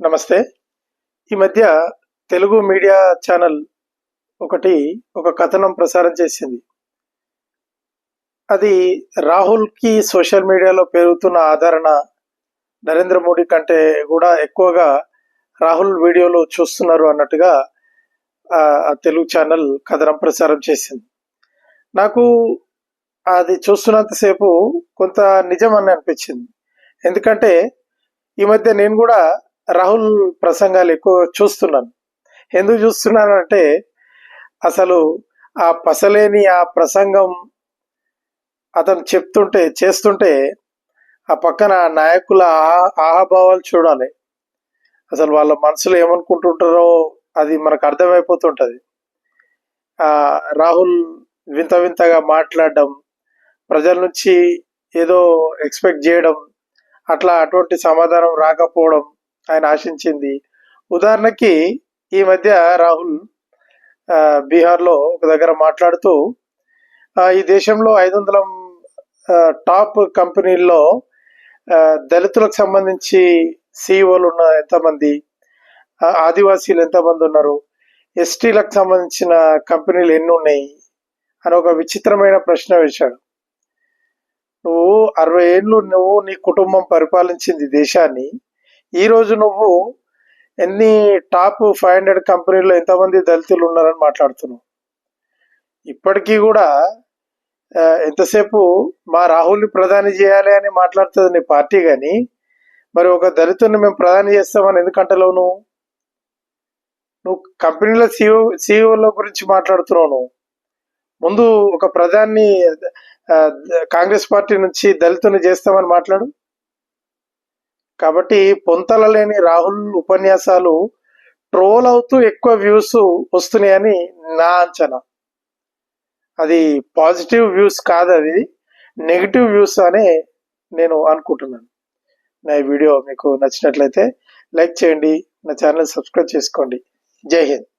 నమస్తే. ఈ మధ్య తెలుగు మీడియా ఛానల్ ఒకటి ఒక కథనం ప్రసారం చేసింది. అది రాహుల్కి సోషల్ మీడియాలో పెరుగుతున్న ఆదరణ నరేంద్ర మోడీ కంటే కూడా ఎక్కువగా రాహుల్ వీడియోలు చూస్తున్నారు అన్నట్టుగా ఆ ఆ తెలుగు ఛానల్ కథనం ప్రసారం చేసింది. నాకు అది చూస్తున్నంతసేపు కొంత నిజం అని అనిపించింది. ఎందుకంటే ఈ మధ్య నేను కూడా రాహుల్ ప్రసంగాలు ఎక్కువ చూస్తున్నాను. ఎందుకు చూస్తున్నాను అంటే అసలు ఆ పసలేని ఆ ప్రసంగం అతను చెప్తుంటే చేస్తుంటే ఆ పక్కన నాయకుల ఆహాభావాలు చూడాలి. అసలు వాళ్ళ మనసులో ఏమనుకుంటుంటారో అది మనకు అర్థమైపోతుంటుంది. రాహుల్ వింత వింతగా మాట్లాడడం ప్రజల నుంచి ఏదో ఎక్స్పెక్ట్ చేయడం అట్లా అటువంటి సమాధానం రాకపోవడం ఆయన ఆశించింది. ఉదాహరణకి ఈ మధ్య రాహుల్ బీహార్లో ఒక దగ్గర మాట్లాడుతూ ఈ దేశంలో ఐదు వందల టాప్ కంపెనీల్లో దళితులకు సంబంధించి సిఇఓలు ఉన్న ఎంతమంది ఆదివాసీలు ఎంతమంది ఉన్నారు ఎస్టీలకు సంబంధించిన కంపెనీలు ఎన్ని ఉన్నాయి అని ఒక విచిత్రమైన ప్రశ్న వేశాడు. నువ్వు అరవై ఏళ్ళు నువ్వు నీ కుటుంబం పరిపాలించింది దేశాన్ని ఈరోజు నువ్వు ఎన్ని టాప్ ఫైవ్ హండ్రెడ్ కంపెనీలో ఎంతమంది దళితులు ఉన్నారని మాట్లాడుతున్నావు. ఇప్పటికీ కూడా ఎంతసేపు మా రాహుల్ని ప్రధాని చేయాలి అని మాట్లాడుతుంది నీ పార్టీ కానీ మరి ఒక దళితుడిని మేము ప్రధాని చేస్తామని ఎందుకంటలేవు నువ్వు? నువ్వు కంపెనీల సిఇఓ సిఇఓల గురించి మాట్లాడుతున్నావు నువ్వు. ముందు ఒక ప్రధాని కాంగ్రెస్ పార్టీ నుంచి దళితుని చేస్తామని మాట్లాడు. కాబట్టి పొంతల లేని రాహుల్ ఉపన్యాసాలు ట్రోల్ అవుతూ ఎక్కువ వ్యూస్ వస్తున్నాయని నా అంచనా. అది పాజిటివ్ వ్యూస్ కాదు అది. నెగిటివ్ వ్యూస్ అని నేను అనుకుంటున్నాను. నా వీడియో మీకు నచ్చినట్లయితే లైక్ చేయండి నా ఛానల్ సబ్స్క్రైబ్ చేసుకోండి. జై హింద్.